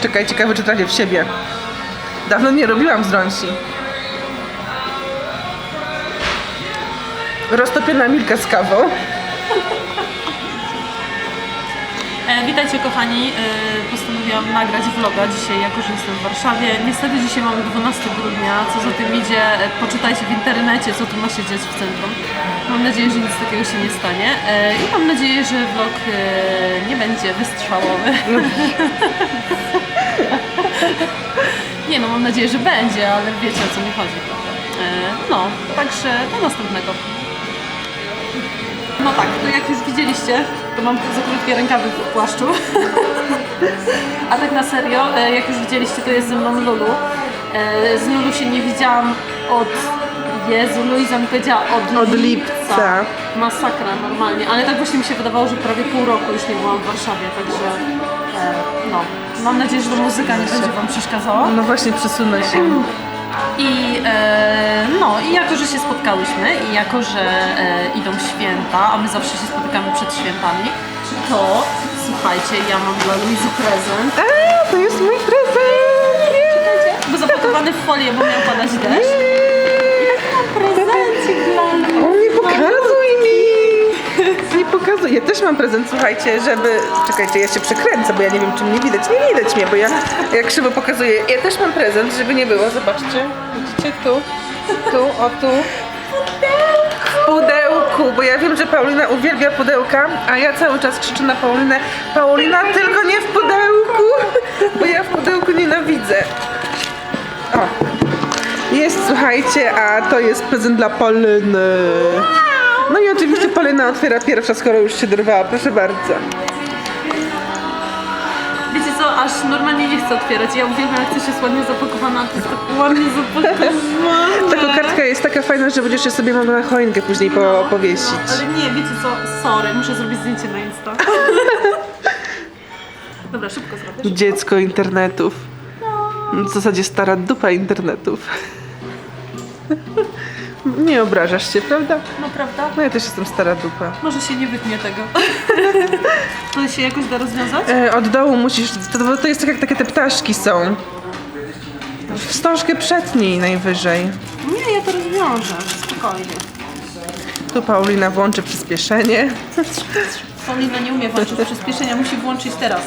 Czekaj, ciekawe czy trafię w siebie. Dawno nie robiłam zdrąci. Roztopiona milka z kawą. E, witajcie kochani, e, postanowiłam nagrać vloga dzisiaj, jako że jestem w Warszawie. Niestety dzisiaj mamy 12 grudnia, co za tym idzie, e, poczytajcie w internecie, co tu ma się dziać w centrum. Mam nadzieję, że nic takiego się nie stanie e, i mam nadzieję, że vlog e, nie będzie wystrzałowy. nie no, mam nadzieję, że będzie, ale wiecie o co mi chodzi. E, no, także do następnego. No tak, to jak już widzieliście, to mam za krótkie rękawy w płaszczu. A tak na serio, e, jak już widzieliście, to jest ze mną Lulu. E, Z Lulu się nie widziałam od... Jezu, Luiza mi powiedziała od, Od lipca. Masakra normalnie, ale tak właśnie mi się wydawało, że prawie pół roku już nie byłam w Warszawie, także no. Mam nadzieję, że ta muzyka nie będzie Wam przeszkadzała. No właśnie, przesunę się. I e, no, i jako, że się spotkałyśmy i jako, że e, idą święta, a my zawsze się spotykamy przed świętami, to słuchajcie, ja mam dla Luizy prezent. A, to jest mój prezent! Był zapakowany w folię, bo miał padać deszcz. Prezencik dla Luizy. pokazuj mi! Nie pokazuj. Ja też mam prezent, słuchajcie, żeby... Czekajcie, ja się przekręcę, bo ja nie wiem, czy mnie widać. Nie widać mnie, bo ja jak krzywo pokazuję. Ja też mam prezent, żeby nie było. Zobaczcie. Widzicie? Tu, tu, o tu. W pudełku, bo ja wiem, że Paulina uwielbia pudełka, a ja cały czas krzyczę na Paulinę Paulina, tylko nie w pudełku, bo ja w pudełku nienawidzę. O, jest, słuchajcie, a to jest prezent dla Poliny. No i oczywiście Polina otwiera pierwsza, skoro już się dorwała. Proszę bardzo. Wiecie co, aż normalnie nie chcę otwierać. Ja uwielbiam, jak coś jest ładnie zapakowane, a to jest tak ładnie zapakowane. Taka kartka jest taka fajna, że będziesz je sobie mogła na choinkę później po, powiesić. Ale nie, wiecie co, sorry, muszę zrobić zdjęcie na Insta. Dobra, szybko zrobię. Dziecko internetów. W zasadzie stara dupa internetów. Nie obrażasz się, prawda? No prawda? No ja też jestem stara dupa. Może się nie wytnie tego. To się jakoś da rozwiązać? E, od dołu musisz, to, to- jest tak jak takie te ptaszki są. Wstążkę przetnij najwyżej. Nie, ja to rozwiążę, spokojnie. Tu Paulina włączy przyspieszenie. Paulina nie umie włączyć przyspieszenia, musi włączyć teraz.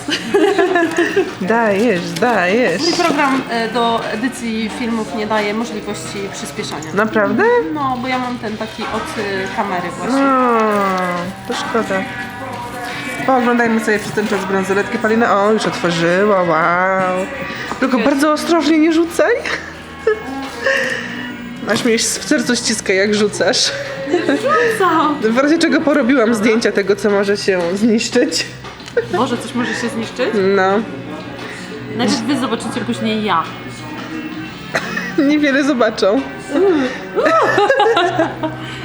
Dajesz, dajesz. Mój program e, do edycji filmów nie daje możliwości przyspieszania. Naprawdę? No, bo ja mam ten taki od e, kamery właśnie. No, to szkoda. Pooglądajmy sobie przez ten czas bransoletkę. Palina, o, już otworzyła, wow. Tylko bardzo ostrożnie nie rzucaj. Aż mnie w sercu ściska, jak rzucasz. Co? W razie czego porobiłam zdjęcia tego, co może się zniszczyć. Boże, coś może się zniszczyć? No, Najpierw wy zobaczycie później ja. niewiele zobaczą.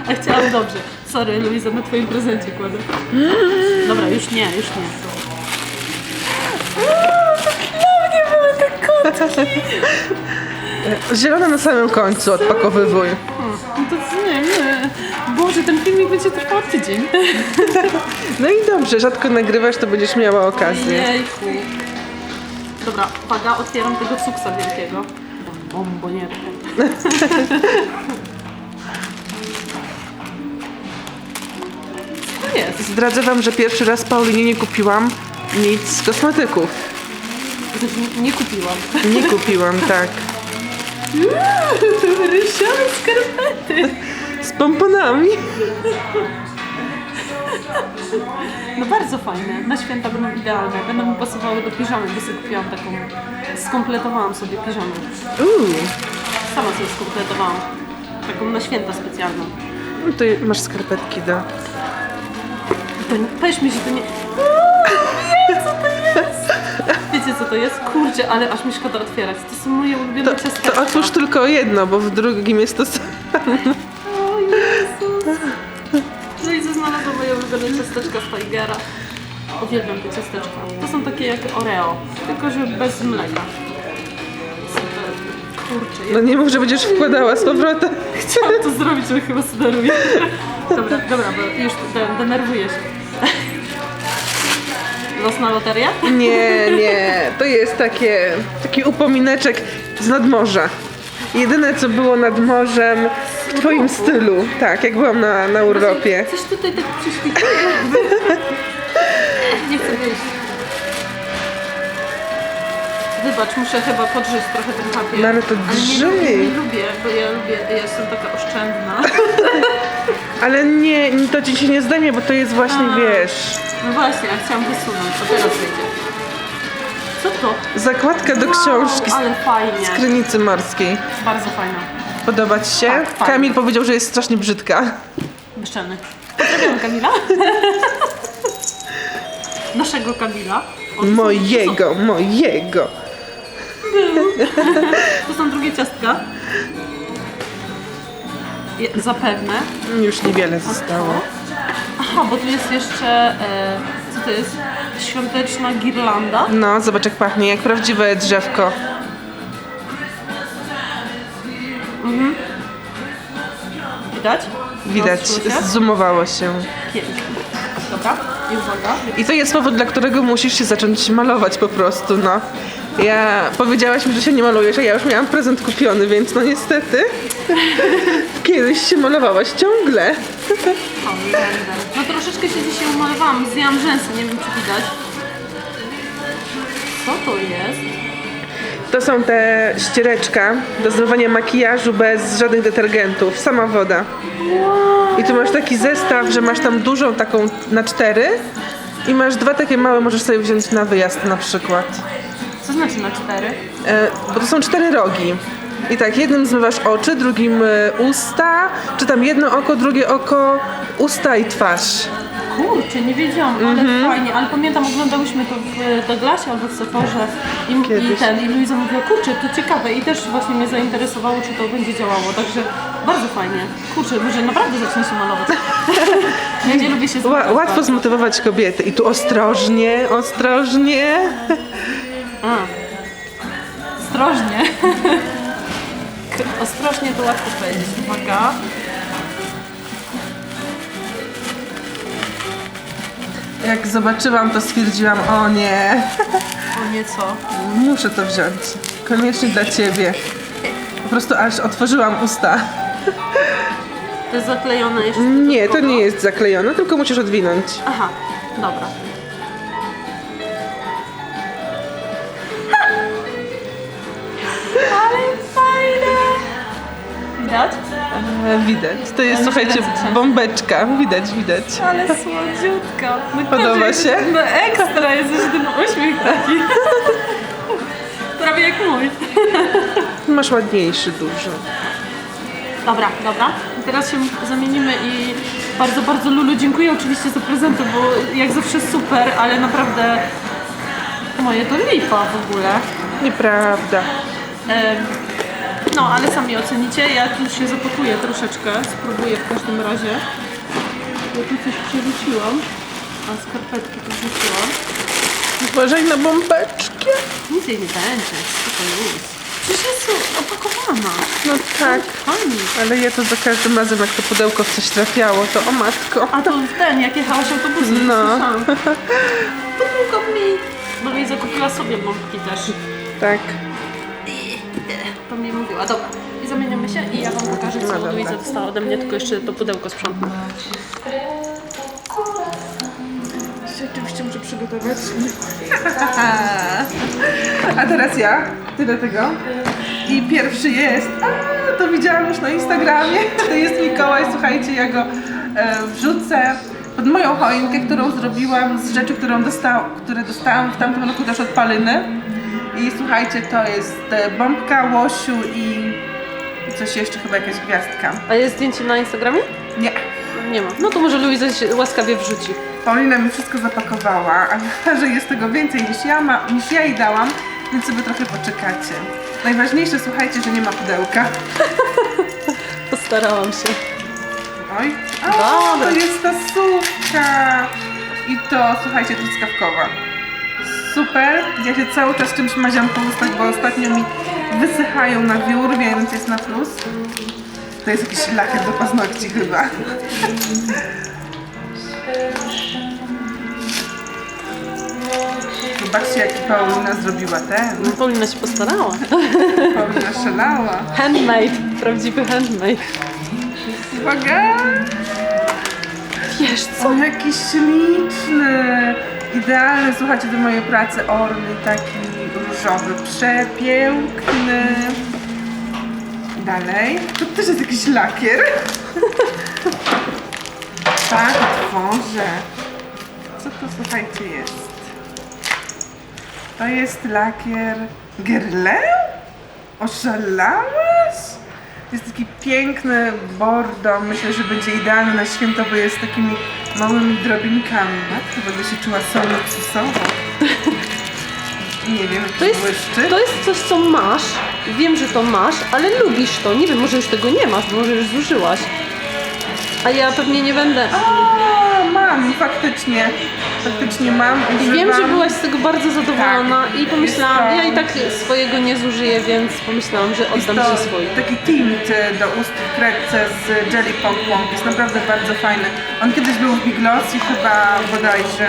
A chciałam dobrze. Sorry, Luiza, na twoim prezencie kładę. Dobra, już nie, już nie. Dla mnie były te kotki. Zielone na samym końcu odpakowywuj. No to nie, nie. Boże, ten filmik będzie trwał tydzień. No i dobrze, rzadko nagrywasz, to będziesz miała okazję. Jejku. Dobra, uwaga, otwieram tego cuksa wielkiego. Bombonierkę. Co to jest? Zdradzę wam, że pierwszy raz Paulinie nie kupiłam nic z kosmetyków. Znaczy, nie kupiłam. Nie kupiłam, tak. Rysiane skarpety. Z pomponami. No bardzo fajne. Na święta będą idealne. Będą mi pasowały do piżamy, bo sobie kupiłam taką... Skompletowałam sobie piżamę. Uuu, Sama sobie skompletowałam. Taką na święta specjalną. no to masz skarpetki do... To nie, powiedz mi, że to nie... Jest! Wiecie, co to jest? Kurczę, ale aż mi szkoda otwierać. To są moje ulubione To, ciasteczka. to otwórz tylko jedno, bo w drugim jest to samo. O Jezus! No i znalazłam moje ulubione ciasteczka z Tigera. Uwielbiam te ciasteczka. To są takie jak Oreo, tylko że bez mleka. Super. Kurczę, No ja nie mów, że będziesz wkładała z powrotem. chciałam to zrobić, ale chyba sobie daruję. Dobra, dobra, bo już de- denerwuję się. Nie, nie, to jest takie, taki upomineczek z nadmorza. Jedyne co było nad morzem w twoim stylu. Tak, jak byłam na, na urlopie. Coś tutaj tak prześwituje jakby. Nie chcę wyjść. Wybacz, muszę chyba podżyć trochę ten papier. No ale to nie drzyj. lubię, nie lubię, bo ja lubię, ja jestem taka oszczędna. Ale nie, to ci się nie zdejmie, bo to jest właśnie, A. wiesz, No właśnie, ja chciałam wysunąć, a teraz wyjdzie. Co to? zakładka do książki Wow, ale fajnie. z krynicy morskiej. Bardzo fajna. Podoba ci się? Tak, fajnie. Kamil powiedział, że jest strasznie brzydka. Bezczelny. Pozdrawiam Kamila. Naszego Kamila. O, Mojego, mojego. To są drugie ciastka. Je, zapewne. Już niewiele zostało. Aha, bo tu jest jeszcze. E, co to jest? Świąteczna girlanda. No, zobacz jak pachnie, jak prawdziwe drzewko. Widać? Widać, Rozczuł się? zoomowało się. Pięknie. Dobra, i uwaga. I to jest powód, dla którego musisz się zacząć malować po prostu, no. Ja powiedziałaś mi, że się nie malujesz, a ja już miałam prezent kupiony, więc no niestety kiedyś się malowałaś ciągle. No troszeczkę się dzisiaj umalowałam. Zdjęłam rzęsy, nie wiem czy widać. Co to jest? To są te ściereczka do zmywania makijażu bez żadnych detergentów, sama woda. I tu masz taki zestaw, że masz tam dużą taką na cztery i masz dwa takie małe, możesz sobie wziąć na wyjazd na przykład. Co znaczy na cztery? E, bo to są cztery rogi. I tak, jednym zmywasz oczy, drugim e, usta, czy tam jedno oko, drugie oko, usta i twarz. Kurczę, nie wiedziałam, ale Mhm. fajnie, ale pamiętam, oglądałyśmy to w Douglasie albo w Sephorze i, i Kiedyś. ten, i Luiza mówiła, kurczę, to ciekawe i też właśnie mnie zainteresowało, czy to będzie działało, także bardzo fajnie. Kurczę, może naprawdę zacznę się malować. ja nie lubię się Ła, zmalować łatwo zmotywować kobiety. I tu ostrożnie, ostrożnie. A. Ostrożnie. Ostrożnie to łatwo powiedzieć, uwaga. Jak zobaczyłam, to stwierdziłam, o nie, O nieco. muszę to wziąć. Koniecznie dla ciebie. Po prostu aż otworzyłam usta. To jest zaklejone jeszcze. Nie, to nie jest zaklejone, tylko musisz odwinąć. Aha, dobra. Widać? E, Widać. To jest, słuchajcie, bombeczka. Widać, widać. Ale słodziutka. No Podoba się? No ekstra, jest jeszcze ten uśmiech taki. Prawie jak mój. Masz ładniejszy duży. Dobra, dobra. Teraz się zamienimy i bardzo, bardzo Lulu dziękuję oczywiście za prezenty, bo jak zawsze super, ale naprawdę moje to lipa w ogóle. Nieprawda. No, ale sami ocenicie. Ja tu się zapakuję troszeczkę, spróbuję w każdym razie. Ja tu coś przerzuciłam, a skarpetki tu wrzuciłam. Uważaj na bombeczki. Nic jej nie będzie, co to jest? Przecież jest opakowana. No tak. Pani. Ale ja to za każdym razem, jak to pudełko w coś trafiało, to o matko. A to ten, jak jechałaś autobusem, No. Pomógł mi. Bo mi zakupiła sobie bombki też. Tak. To mi mówiła. Dobra. I zamieniamy się i ja wam pokażę, co No. Luiza dostała ode mnie, tylko jeszcze to pudełko sprzątnę. Oczywiście muszę przygotować. A teraz ja. Tyle tego. I pierwszy jest. A, to widziałam już na Instagramie. To jest Mikołaj. Słuchajcie, ja go e, wrzucę pod moją choinkę, którą zrobiłam z rzeczy, którą dostał, które dostałam w tamtym roku też od Palyny. I słuchajcie, to jest e, bombka, łosiu i i coś jeszcze, chyba jakaś gwiazdka. A jest zdjęcie na Instagramie? Nie. Nie ma. No to może Luiza się łaskawie wrzuci. Paulina mi wszystko zapakowała, a że jest tego więcej niż ja, ma, niż ja jej dałam, więc sobie trochę poczekacie. Najważniejsze, słuchajcie, że nie ma pudełka. Postarałam się. Oj, a, Dobra. to jest ta sówka. I to, słuchajcie, truskawkowa. Super, ja się cały czas czymś maziam po ustach, bo ostatnio mi wysychają na wiór, więc jest na plus. To jest jakiś lakier do paznokci chyba. Zobaczcie, jaki Paulina zrobiła ten. No, Paulina się postarała. Paulina szalała. Handmade, prawdziwy handmade. Uwaga! Wiesz co? O, jaki śliczny! Idealny, słuchajcie, do mojej pracy orny, taki różowy, przepiękny. Dalej. To też jest jakiś lakier. tak, otworzę. Co to, słuchajcie, jest? To jest lakier Guerlain? Oszalałaś? Jest taki piękny bordo. Myślę, że będzie idealny na święto, bo jest takimi małymi drobinkami. Matko, będę się czuła soluksusowo. Nie wiem, To jest, błyszczy. to jest coś, co masz. Wiem, że to masz, ale lubisz to. Nie wiem, może już tego nie masz, może już zużyłaś. A ja pewnie nie będę. A, mam, faktycznie. Faktycznie mam. Używam. wiem, że byłaś z tego bardzo zadowolona Tak. i pomyślałam, to- ja i tak swojego nie zużyję, więc pomyślałam, że oddam to ci swój. taki tint e, do ust w kredce z Jelly Pong. Jest naprawdę bardzo fajny. On kiedyś był w Big Loss i chyba bodajże.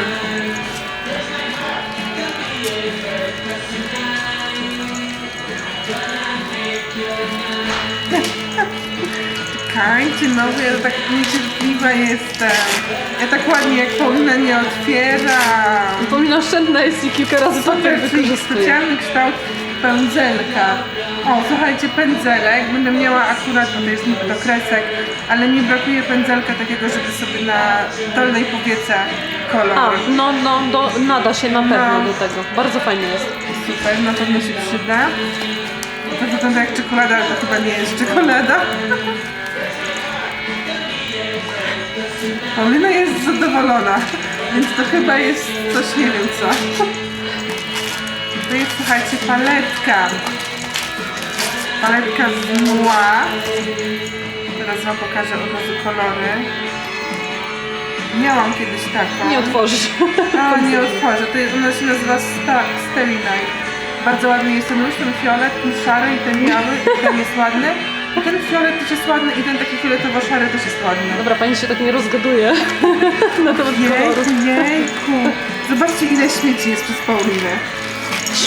Czekajcie, no ja tak niecierpliwa jestem. Ja tak ładnie jak Paulina nie otwieram. Paulina oszczędna jest i kilka razy papier czyli wykorzystuje. specjalny kształt pędzelka. O, słuchajcie, pędzelek. Będę miała akurat, bo to jest niby do kresek, ale mi brakuje pędzelka takiego, żeby sobie na dolnej powiece kolor. A, no, no, do, nada się na pewno No. do tego. Bardzo fajnie jest. Super, na pewno się przyda. To wygląda jak czekolada, ale to chyba nie jest czekolada. Paulina jest zadowolona, więc to chyba jest coś nie wiem co. To jest, słuchajcie, paletka. Paletka z mła. Teraz wam pokażę od razu kolory. Miałam kiedyś taką. Nie otworzysz. A, nie otworzę. To jest, ona się nazywa Sta-. Bardzo ładny jest ten róż, ten fiolet, ten szary i ten biały. I ten jest ładny. Ten fiolet też jest ładny i ten taki fioletowo-szary też jest ładny. Dobra, pani się tak nie rozgaduje na temat kolorów. Jejku, jejku. Zobaczcie ile śmieci jest przez Paulinę.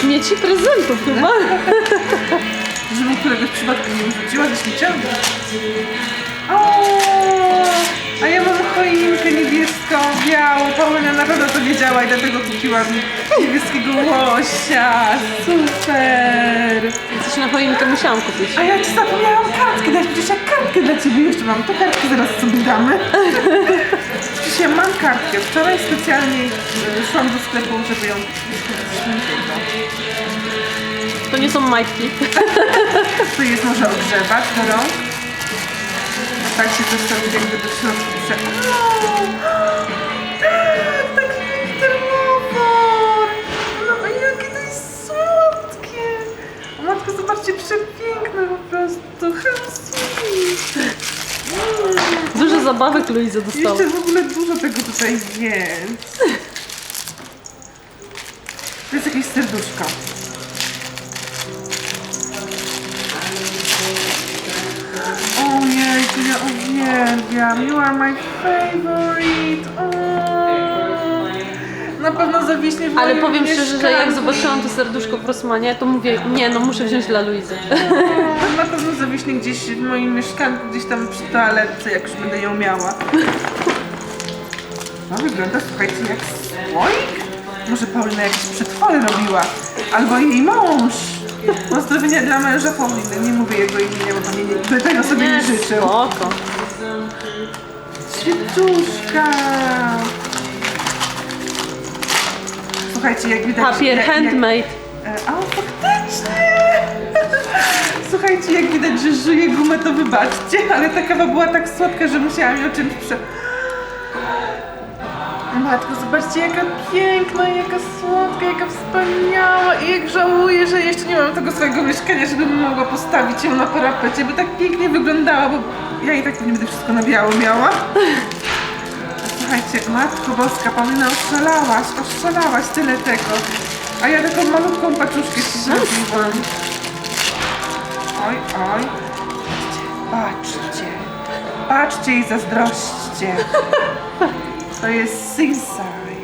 Śmieci prezentów chyba. Żebym któregoś przypadku nie wrzuciła ze śmieciami. O, a ja mam choinkę niebiesko-białą. Paulina na pewno to wiedziała i dlatego kupiła mi niebieskiego łosia. Super. Coś na choinkę musiałam kupić. A ja ci zapomniałam kartkę dać, przecież ja kartkę dla ciebie jeszcze mam. To kartkę zaraz sobie damy. Przecież ja mam kartkę. Wczoraj specjalnie e, szłam do sklepu, żeby ją. To nie są majtki. Tu jest może ogrzewacz do rąk. A tak się zostawić jakby do środka. Prze... zobaczcie, przepiękne po prostu. Dużo zabawek Luiza dostała. Jeszcze w ogóle dużo tego tutaj jest. To jest jakieś serduszko. Ojej, to ja uwielbiam. You are my favorite. O, na pewno zawiśnie w Ale moim powiem szczerze, że jak mieszkanku. zobaczyłam to serduszko w Rosmanie, to mówię, nie no, muszę wziąć dla Luizy. Na pewno zawiśnie gdzieś w moim mieszkanku, gdzieś tam przy toaletce, jak już będę ją miała. No wygląda, słuchajcie, jak słoik. Może Paulina jakieś przetwory robiła. Albo jej mąż. Pozdrowienia dla męża Pauliny. Nie mówię jego imienia, bo nie, by tego sobie nie życzył. spoko. Świeczuszka. Słuchajcie, jak widać... Papier jak, jak, handmade. E, A, faktycznie! Słuchajcie, jak widać, że żyję gumę, to wybaczcie, ale ta kawa była tak słodka, że musiałam ją czymś prze... Matko, zobaczcie, jaka piękna, jaka słodka, jaka wspaniała i jak żałuję, że jeszcze nie mam tego swojego mieszkania, żebym mogła postawić ją na parapecie, by tak pięknie wyglądała, bo ja i tak pewnie będę wszystko na biało miała. Słuchajcie, Matko Boska, Paulina, oszalałaś, oszalałaś tyle tego. A ja taką malutką paczuszkę ci zrobiłam. Oj, oj. Patrzcie. Patrzcie i zazdrośćcie. To jest Sinsai.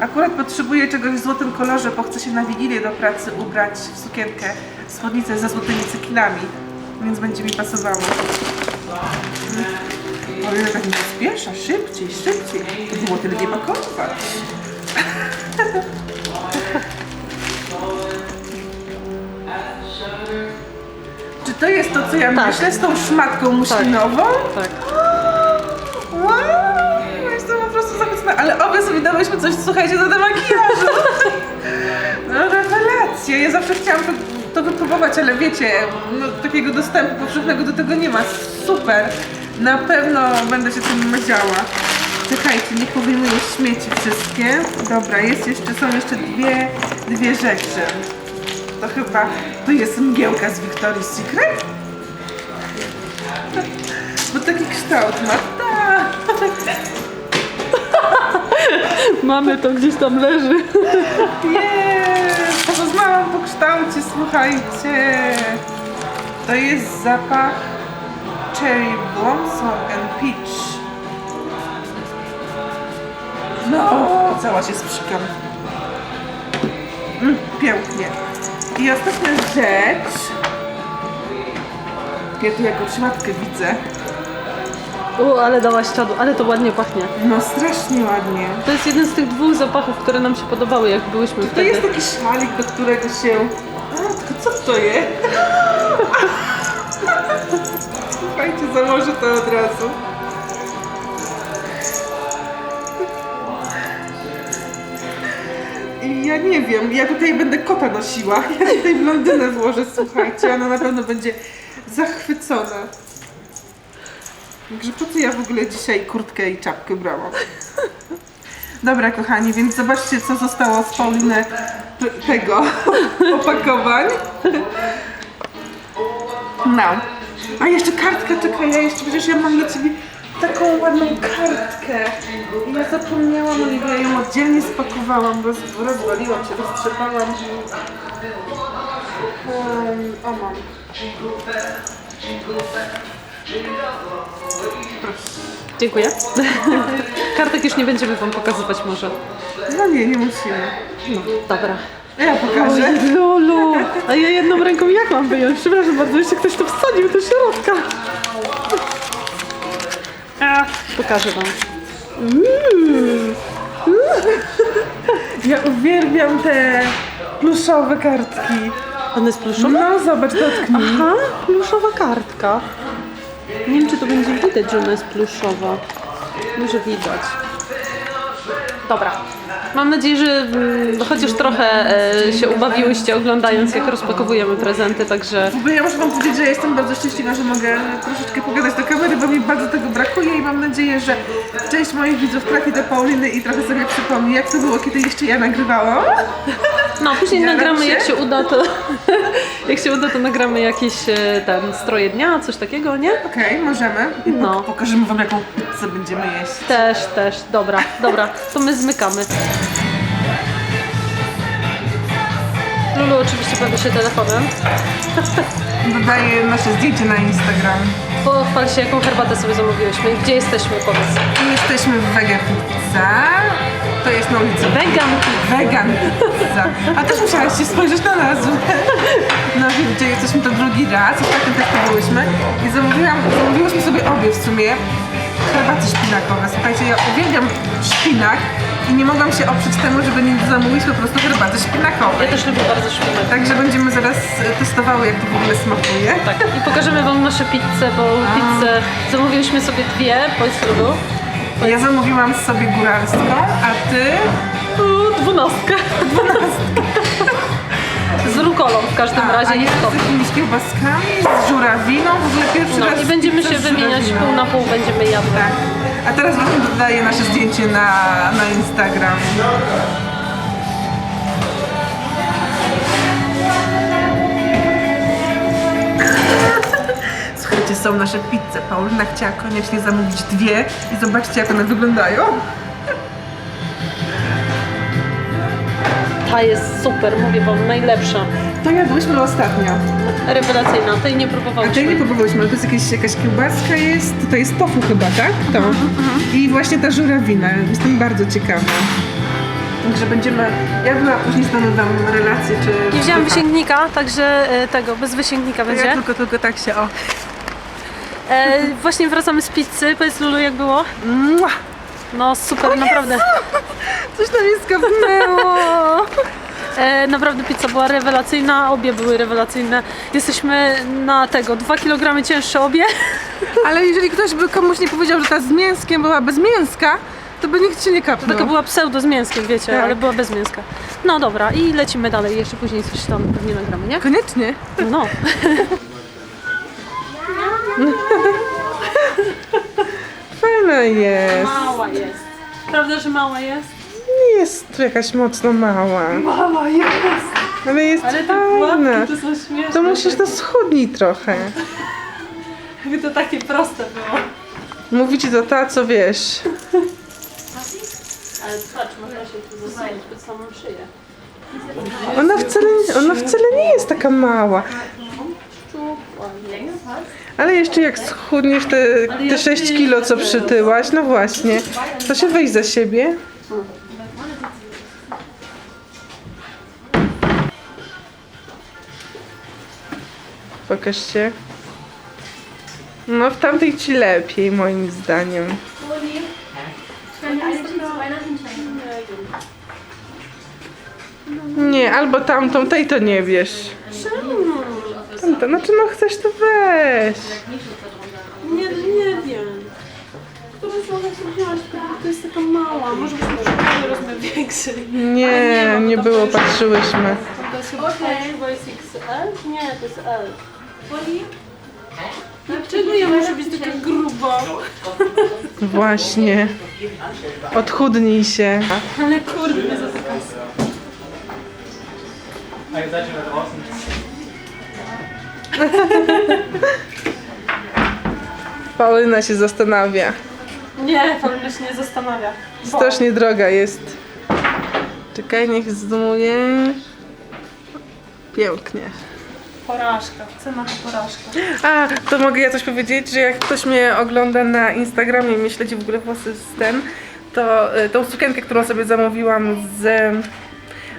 Akurat potrzebuję czegoś w złotym kolorze, bo chcę się na Wigilię do pracy ubrać w sukienkę, spódnicę ze złotymi cekinami, więc będzie mi pasowało. Ile tak nie pospiesza, szybciej, szybciej, to było tyle nie pakować. Czy to jest to, co ja Tak. myślę z tą szmatką muślinową? Tak. Wow, jestem po prostu zachwycona, ale obie sobie dałyśmy coś, słuchajcie, do demakijażu. No rewelacja, ja zawsze chciałam to, to wypróbować, ale wiecie, no, takiego dostępu powszechnego do tego nie ma. Super, na pewno będę się tym maziała. Czekajcie, nie powyjmuję śmieci wszystkie. Dobra, jest jeszcze, są jeszcze dwie, dwie rzeczy. To chyba, to jest mgiełka z Victoria's Secret? Bo taki kształt ma. Tak. Mamy to gdzieś tam leży. Jest! Poznałam po kształcie, słuchajcie. To jest zapach Cherry Blossom and Peach. No, cała się sprzykam. Mm, pięknie. I ostatnia rzecz. Ja tu jakąś matkę widzę. U, ale dałaś czadu, ale to ładnie pachnie. No strasznie ładnie. To jest jeden z tych dwóch zapachów, które nam się podobały, jak byłyśmy To wtedy. jest taki szalik, do którego się... A, tylko co to jest? Słuchajcie, założę to od razu. I ja nie wiem, ja tutaj będę kota nosiła. Ja tutaj blondynę włożę, słuchajcie, ona na pewno będzie zachwycona. Także po co ja w ogóle dzisiaj kurtkę i czapkę brałam? Dobra, kochani, więc zobaczcie, co zostało z Pauliny tego opakowań. No. A jeszcze kartka, czekaj, ja jeszcze przecież ja mam dla ciebie taką ładną kartkę. I ja zapomniałam, Oliwia, ja ją oddzielnie spakowałam, roz, rozwaliłam się, roztrzepałam. Um, o, mam. Dziękuję. Kartek już nie będziemy wam pokazywać może. No nie, nie musimy. No, dobra. Ja pokażę. Oj, Lulu! A ja jedną ręką jak mam wyjąć? Przepraszam bardzo, jeszcze ktoś to wsadził do środka. A, pokażę wam. Ja uwielbiam te pluszowe kartki. Ona jest pluszowa? No, zobacz, dotknij. Aha, pluszowa kartka. Nie wiem, czy to będzie widać, że ona jest pluszowa. Może widać. Dobra. Mam nadzieję, że mm, chociaż trochę e, się ubawiłyście oglądając, jak rozpakowujemy prezenty, także ja muszę wam powiedzieć, że jestem bardzo szczęśliwa, że mogę troszeczkę pogadać do kamery, bo mi bardzo tego brakuje i mam nadzieję, że część moich widzów trafi do Pauliny i trochę sobie przypomni, jak to było, kiedy jeszcze ja nagrywałam. no później nagramy, się? jak się uda, to jak się uda, to nagramy jakieś e, ten stroje dnia, coś takiego, nie? Okej, możemy. I No. pokażemy wam, jaką pizzę będziemy jeść. Też, też, dobra, dobra, to my zmykamy. Lulu oczywiście bawi się telefonem. Dodaję nasze zdjęcie na Instagram. Pochwal się, jaką herbatę sobie zamówiłyśmy. Gdzie jesteśmy, powiedz. Jesteśmy w Vega Pizza. To jest na ulicy Vegan. Vegan Pizza. A też musiałaś się spojrzeć na nazwę. No widzicie, jesteśmy to drugi raz, ostatnio też to byłyśmy i zamówiłam, zamówiłyśmy sobie obie w sumie herbaty szpinakowe. Słuchajcie, ja uwielbiam szpinak i nie mogłam się oprzeć temu, żeby nie zamówić po prostu herbaty Ja szpinakowej. też lubię bardzo szpinak. Także będziemy zaraz testowały, jak to w ogóle smakuje. Tak. I pokażemy wam nasze pizze, bo pizzę zamówiliśmy sobie dwie, powiedz Lulu. Ja zamówiłam sobie góralską, a ty U, Dwunastkę. Z rukolą w każdym razie a i ja z jakimiś kiełbaskami, z żurawiną, w ogóle pierwszy No raz i będziemy się z wymieniać żurawiną. pół na pół, będziemy jadły. Tak. A teraz właśnie dodaję nasze zdjęcie na, na Instagram. Są nasze pizze. Paulina chciała koniecznie zamówić dwie i zobaczcie jak one wyglądają. Ta jest super, mówię wam, najlepsza. To jadłyśmy ostatnio. Rewelacyjna, tej nie A tej nie próbowałyśmy. ale to jest jakieś, jakaś kiełbaska jest, to jest tofu chyba, tak? To. I właśnie ta żurawina, jestem bardzo ciekawa. Także będziemy, ja była później stanu dam relację, czy... Nie wziąłam wysięgnika, także e, tego, bez wysięgnika Ja będzie. tylko, tylko tak się, o. E, właśnie wracamy z pizzy. Powiedz Lulu, jak było? Mua! No super, naprawdę. Coś na mnie skapnęło. E, naprawdę pizza była rewelacyjna, obie były rewelacyjne. Jesteśmy na tego, 2 kg cięższe obie. Ale jeżeli ktoś by komuś nie powiedział, że ta z mięskiem była bez mięska, to by nikt się nie kapnął. Taka była pseudo z mięskiem, wiecie, Tak. ale była bez mięska. No dobra, i lecimy dalej, jeszcze później coś tam pewnie nagramy, nie? Koniecznie. No. Fajna jest. Mała jest. Prawda, że mała jest? Nie jest tu jakaś mocno mała. Mała jest. Ale jest Ale te fajna. pułapki to są śmieszne. To musisz to schudnij trochę. Jakby to takie proste było. Mówi ci to ta, co wiesz. Ale patrz, można się tu zasłonić pod samą szyję. Ona wcale, ona wcale nie jest taka mała. Ale jeszcze jak schudniesz te, te 6 kilo, co przytyłaś, no właśnie, to się weź za siebie. Pokaż się. No w tamtej ci lepiej, moim zdaniem. Nie, albo tamtą, tej to nie wiesz. Tamto, znaczy no chcesz to weź. Nie, nie wiem. Która z nich wziąć? To jest taka mała. Może byśmy przyjechali rozmiar większy. Nie, nie było, patrzyłyśmy. To jest chyba, chyba jest XL? Nie, to jest L. Dlaczego ja muszę być taka gruba? Właśnie. Odchudnij się. Ale kurde, mnie zatykasy. Ah, ihr seid schon da draußen. Paulina się zastanawia. Nie, Paulina się nie zastanawia. Bo- Strasznie droga jest. Czekaj, niech zoomuje. Pięknie. Porażka, cena to porażka. A, to mogę ja coś powiedzieć, że jak ktoś mnie ogląda na Instagramie i mnie śledzi w ogóle włosy z ten, to y, tą sukienkę, którą sobie zamówiłam z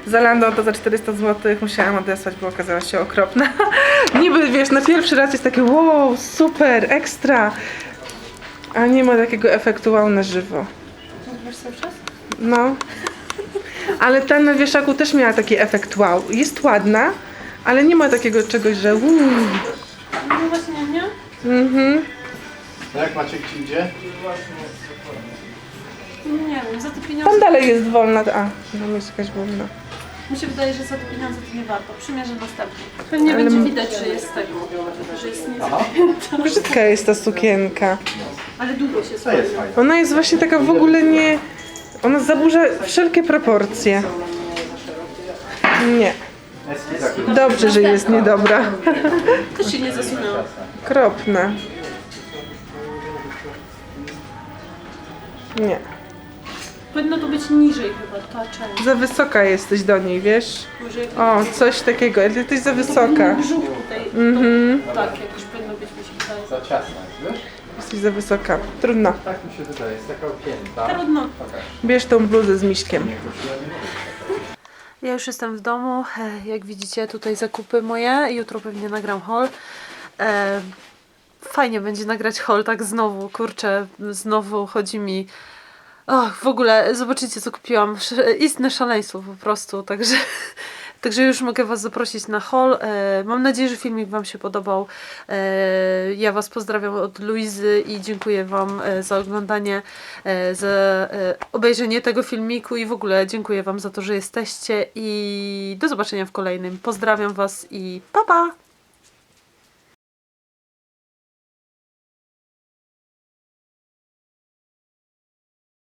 Zalando, to za 400 zł musiałam odesłać, bo okazała się okropna. Niby, wiesz, na pierwszy raz jest takie wow, super, ekstra, a nie ma takiego efektu wow na żywo. Wiesz cały czas? No. Ale ta na wieszaku też miała taki efekt wow. Jest ładna, ale nie ma takiego czegoś, że uuu. No właśnie, nie? Mhm. Jak Maciek ci idzie? Nie wiem, za te Tam pieniądze... dalej jest wolna. A, tam jest jakaś wolna. Mi się wydaje, że za te pieniądze to nie warto. Przymierzę następny. Pewnie Ale będzie m- widać, że jest tego, że jest nie Brzydka jest ta sukienka. Ale długo się To fajne. Ona jest właśnie taka w ogóle nie... Ona zaburza wszelkie proporcje. Nie. Eski. Dobrze, że jest niedobra. Też się nie zasunęła. Kropna. Nie. Powinno to być niżej chyba, ta część. Za wysoka jesteś do niej, wiesz? Może jak O, coś takiego. Ale ty jesteś za wysoka. brzuch tutaj, Mhm. to, tak, jakoś powinno być, mi się wydaje. Za ciasna jest, wiesz? Jesteś za wysoka. Trudno. Tak mi się wydaje, jest taka opięta. Trudno. Pokaż. Bierz tą bluzę z miśkiem. Ja już jestem w domu. E, Jak widzicie, tutaj zakupy moje. Jutro pewnie nagram haul. E, Fajnie będzie nagrać haul tak znowu. Kurczę, znowu chodzi mi. Och, w ogóle zobaczycie, co kupiłam. Istne szaleństwo po prostu. Także, także już mogę Was zaprosić na haul. E, Mam nadzieję, że filmik Wam się podobał. E, Ja Was pozdrawiam od Luizy i dziękuję Wam e, za oglądanie, za obejrzenie tego filmiku i w ogóle dziękuję Wam za to, że jesteście i do zobaczenia w kolejnym. Pozdrawiam Was i pa pa!